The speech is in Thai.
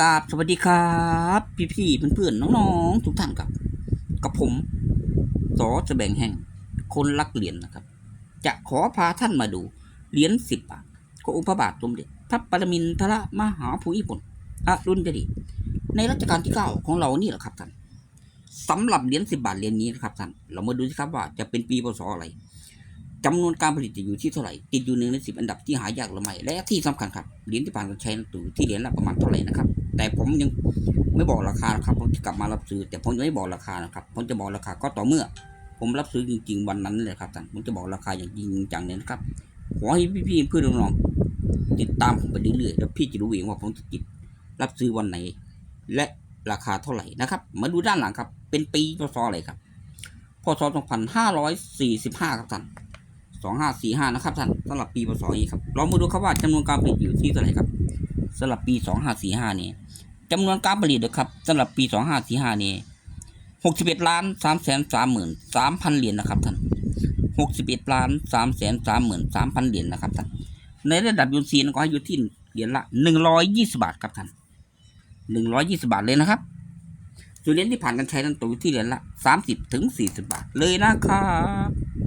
กราบสวัสดีครับ พี่ๆเพื่อนๆน้องๆ ทุกท่านครับ กับผมสอจะแบ่งแห่งคนรักเหรียญนะครับ จะขอพาท่านมาดูเหรียญสิบบาทขององค์พระบาทสมเด็จพระปรมินทรมหาภูมิพลอดุลยเดชในรัชกาลที่เก้าของเรานี่แหละครับท่านสำหรับเหรียญสิบบาทเหรียญนี้นะครับท่านเรามาดูสิครับว่าจะเป็นปีพศอะไร จำนวนการผลิตจะอยู่ที่เท่าไหร่ ติดอยู่หนึ่งในสิบอันดับที่หายากหรือไม่ และที่สำคัญครับ เหรียญที่ผ่านการใช้นั้นอยู่ที่เหรียญละประมาณเท่าไหร่นะครับ แต่ผมยังไม่บอกราคาครับ ผมจะกลับมารับซื้อ แต่ผมยังไม่บอกราคานะครับ ผมจะบอกราคาก็ต่อเมื่อ ผมรับซื้อจริง ๆ วันนั้นเลยครับท่าน ผมจะบอกราคาอย่างจริงจังเลยนะครับ ขอให้พี่ๆเพื่อนน้องๆติดตามผมไปเรื่อยๆ แล้วพี่จะรู้เองว่าผมจะติดรับซื้อวันไหน และราคาเท่าไหร่นะครับ มาดูด้านหลังครับ เป็นปีพศอะไรครับพศ2545 ครับท่าน 2545 นะครับท่านสำหรับปีพศนี้ครับเรามาดูครับว่าจำนวนการผลิตอยู่ที่เท่าไหร่ครับสำหรับปี 2545 นี้จำนวนการผลิตนะครับสำหรับปี 2545 นี้หกสิบเอ็ดล้านสามแสนสามหมื่นสามพันเหรียญนะครับท่านหกสิบเอ็ดล้านสามแสนสามหมื่นสามพันเหรียญนะครับท่านในระดับยูนซีนก็ให้อยู่ที่เหรียญละหนึ่งร้อยยี่สิบาทครับท่านหนึ่งร้อยยี่สิบาทเลยนะครับส่วนเหรียญที่ผ่านการใช้นั้นตกอยู่ที่เหรียญละสามสิบถึงสี่สิบาทเลยนะครับ